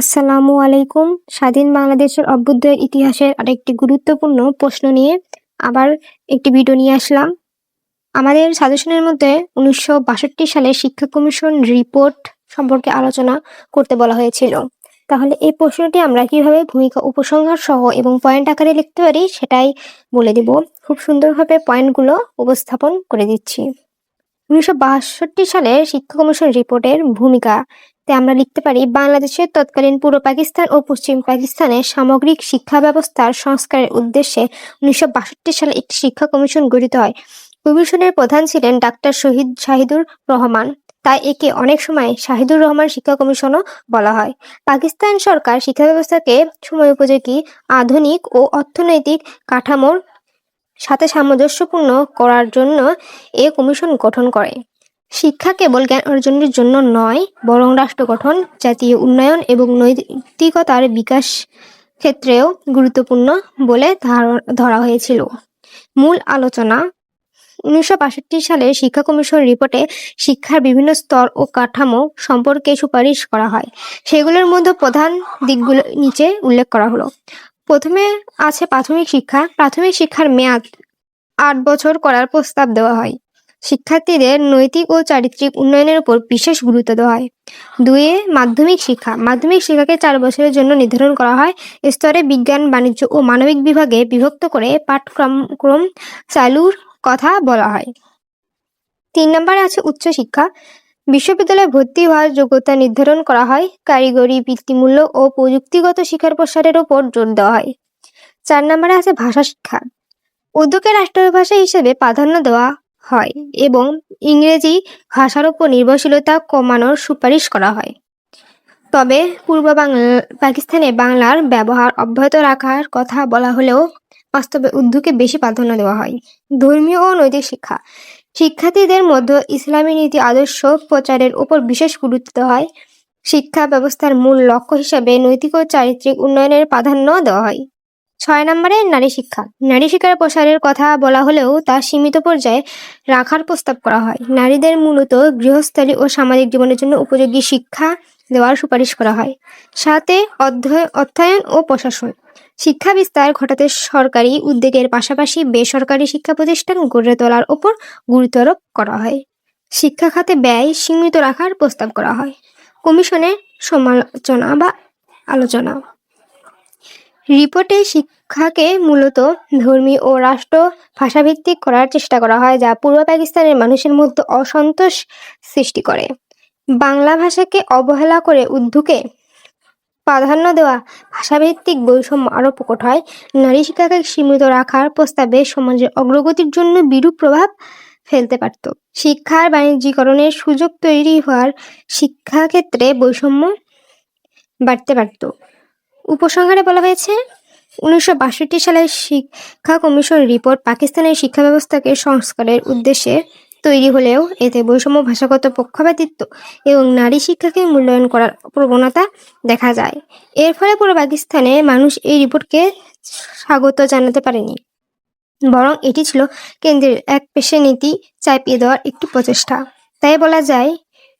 আসসালামু আলাইকুম। স্বাধীন বাংলাদেশের অভ্যুদয়ের ইতিহাসের আরেকটি গুরুত্বপূর্ণ প্রশ্ন নিয়ে আবার একটি ভিডিও নিয়ে আসলাম। আমাদের সাজেশনের মধ্যে উনিশশো বাষট্টি সালে শিক্ষা কমিশন রিপোর্ট সম্পর্কে আলোচনা করতে বলা হয়েছিল। তাহলে এই প্রশ্নটি আমরা কীভাবে ভূমিকা উপসংহার সহ এবং পয়েন্ট আকারে লিখতে পারি সেটাই বলে দিব। খুব সুন্দরভাবে পয়েন্টগুলো উপস্থাপন করে দিচ্ছি। উনিশশো বাষট্টি সালে শিক্ষা কমিশন রিপোর্টের ভূমিকা তে আমরা লিখতে পারি বাংলাদেশের তৎকালীন পূর্ব পাকিস্তান ও পশ্চিম পাকিস্তানের সামগ্রিক শিক্ষা ব্যবস্থার সংস্কারের উদ্দেশ্যে উনিশশো বাষট্টি সালে একটি শিক্ষা কমিশন গঠিত হয়। কমিশনের প্রধান ছিলেন ডাক্তার শহীদ শাহিদুর রহমান। তাই একে অনেক সময় শাহিদুর রহমান শিক্ষা কমিশনও বলা হয়। পাকিস্তান সরকার শিক্ষা ব্যবস্থাকে সময় উপযোগী, আধুনিক ও অর্থনৈতিক কাঠামোর সাথে সামঞ্জস্যপূর্ণ করার জন্য এ কমিশন গঠন করে। শিক্ষা কেবল জ্ঞান অর্জনের জন্য নয়, বরং রাষ্ট্র গঠন, জাতীয় উন্নয়ন এবং নৈতিকতার বিকাশ ক্ষেত্রেও গুরুত্বপূর্ণ বলে ধার- হয়েছিল। মূল আলোচনা, উনিশশো বাষট্টি সালে শিক্ষা কমিশন রিপোর্টে শিক্ষার বিভিন্ন স্তর ও কাঠামো সম্পর্কে সুপারিশ করা হয়। সেগুলোর মধ্যে প্রধান দিকগুলো নিচে উল্লেখ করা হলো। প্রথমে আছে প্রাথমিক শিক্ষা। প্রাথমিক শিক্ষার মেয়াদ আট বছর করার প্রস্তাব দেওয়া হয়। শিক্ষার্থীদের নৈতিক ও চারিত্রিক উন্নয়নের উপর বিশেষ গুরুত্ব দেওয়া হয়। দুয়ে মাধ্যমিক শিক্ষা। মাধ্যমিক শিক্ষাকে চার বছরের জন্য নির্ধারণ করা হয়। স্তরে বিজ্ঞান, বাণিজ্য ও মানবিক বিভাগে বিভক্ত করে পাঠক্রম ক্রম চালুর কথা বলা হয়। তিন নম্বরে আছে উচ্চশিক্ষা। বিশ্ববিদ্যালয়ে ভর্তি হওয়ার যোগ্যতা নির্ধারণ করা হয়। কারিগরি, বৃত্তিমূল্য ও প্রযুক্তিগত শিক্ষার প্রসারের উপর জোর দেওয়া হয়। চার নম্বরে আছে ভাষা শিক্ষা। উর্দুকে রাষ্ট্রীয় ভাষা হিসেবে প্রাধান্য দেওয়া হয় এবং ইংরেজি ভাষার উপর নির্ভরশীলতা কমানোর সুপারিশ করা হয়। তবে পূর্ব বাংলা পাকিস্তানে বাংলার ব্যবহার অব্যাহত রাখার কথা বলা হলেও বাস্তবে উর্দুকে বেশি প্রাধান্য দেওয়া হয়। ধর্মীয় ও নৈতিক শিক্ষা। শিক্ষার্থীদের মধ্যে ইসলামী নীতি, আদর্শ প্রচারের উপর বিশেষ গুরুত্ব দেওয়া হয়। শিক্ষা ব্যবস্থার মূল লক্ষ্য হিসেবে নৈতিক ও চারিত্রিক উন্নয়নের প্রাধান্য দেওয়া হয়। ছয় নম্বরে নারী শিক্ষা। নারী শিক্ষার প্রসারের কথা বলা হলেও তা সীমিত পর্যায়ে রাখার প্রস্তাব করা হয়। নারীদের মূলত গৃহস্থালী ও সামাজিক জীবনের জন্য উপযোগী শিক্ষা দেওয়ার সুপারিশ করা হয়। সাথে অধ্যয়- অর্থায়ন ও প্রশাসন। শিক্ষা বিস্তার ঘটাতে সরকারি উদ্যোগের পাশাপাশি বেসরকারি শিক্ষা প্রতিষ্ঠান গড়ে তোলার ওপর গুরুত্ব আরোপ করা হয়। শিক্ষা খাতে ব্যয় সীমিত রাখার প্রস্তাব করা হয়। কমিশনের সমালোচনা বা আলোচনা। রিপোর্টে শিক্ষাকে মূলত ধর্মী ও রাষ্ট্র ভাষাভিত্তিক করার চেষ্টা করা হয়, যা পূর্ব পাকিস্তানের মানুষের মধ্যে অসন্তোষ সৃষ্টি করে। বাংলা ভাষাকে অবহেলা করে উর্দুকে প্রাধান্য দেওয়া ভাষাভিত্তিক বৈষম্য আরও প্রকট হয়। নারী শিক্ষাকে সীমিত রাখার প্রস্তাবে সমাজের অগ্রগতির জন্য বিরূপ প্রভাব ফেলতে পারত। শিক্ষার বাণিজ্যিকরণের সুযোগ তৈরি হওয়ার শিক্ষাক্ষেত্রে বৈষম্য বাড়তে পারত। উপসংহারে বলা হয়েছে, উনিশশো বাষট্টি সালের শিক্ষা কমিশন রিপোর্ট পাকিস্তানের শিক্ষা ব্যবস্থাকে সংস্কারের উদ্দেশ্যে তৈরি হলেও এতে বৈষম্য ভাষাগত পক্ষপাতিত্ব এবং নারী শিক্ষাকে মূল্যায়ন করার প্রবণতা দেখা যায়। এর ফলে পুরো পাকিস্তানে মানুষ এই রিপোর্টকে স্বাগত জানাতে পারেনি। বরং এটি ছিল কেন্দ্রের এক পেশে নীতি চাপিয়ে দেওয়ার একটি প্রচেষ্টা। তাই বলা যায়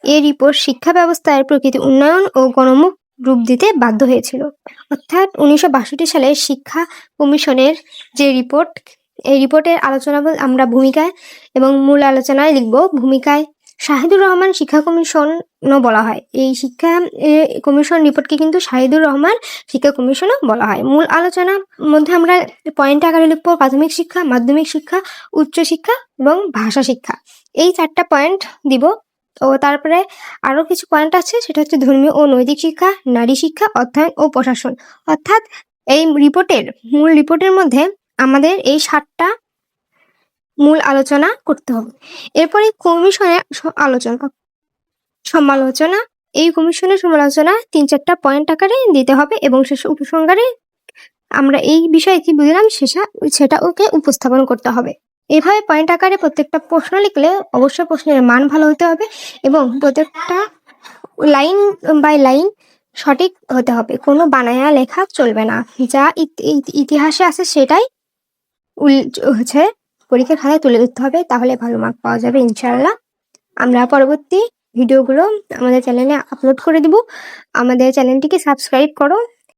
এই রিপোর্ট শিক্ষা ব্যবস্থার প্রকৃতি উন্নয়ন ও গণমুখ রূপ দিতে বাধ্য হয়েছিল। অর্থাৎ উনিশশো বাষট্টি সালে শিক্ষা কমিশনের যে রিপোর্ট এই রিপোর্টের আলোচনা আমরা ভূমিকায় এবং মূল আলোচনায় লিখব। ভূমিকায় শাহিদুর রহমান শিক্ষা কমিশনও বলা হয়। এই শিক্ষা কমিশন রিপোর্টকে কিন্তু শাহিদুর রহমান শিক্ষা কমিশনও বলা হয়। মূল আলোচনার মধ্যে আমরা পয়েন্ট আকারে লিখব প্রাথমিক শিক্ষা, মাধ্যমিক শিক্ষা, উচ্চ শিক্ষা এবং ভাষা শিক্ষা। এই চারটা পয়েন্ট দিব ও তারপরে আরও কিছু পয়েন্ট আছে, সেটা হচ্ছে ধর্মীয় ও নৈতিক শিক্ষা, নারী শিক্ষা, অধ্যয়ন ও প্রশাসন। অর্থাৎ এই রিপোর্টের মূল রিপোর্টের মধ্যে আমাদের এই সাতটা মূল আলোচনা করতে হবে। এরপরে কমিশনের আলোচনা, সমালোচনা, এই কমিশনের সমালোচনা তিন চারটা পয়েন্ট আকারে দিতে হবে এবং শেষে উপসংহারে আমরা এই বিষয়ে কি বুঝলাম, সেটা সেটা ওকে উপস্থাপন করতে হবে। এভাবে পয়েন্ট আকারে প্রত্যেকটা প্রশ্ন লিখলে অবশ্যই প্রশ্নের মান ভালো হতে হবে এবং প্রত্যেকটা লাইন বাই লাইন সঠিক হতে হবে। কোনো বানায়া লেখা চলবে না। যা ইত- ইত- ইতিহাসে আছে সেটাই হচ্ছে পরীক্ষার খাতায় তুলে ধরতে হবে, তাহলে ভালো মার্ক পাওয়া যাবে ইনশাল্লাহ আমরা পরবর্তী ভিডিওগুলো আমাদের চ্যানেলে আপলোড করে দিব। আমাদের চ্যানেলটিকে সাবস্ক্রাইব করো।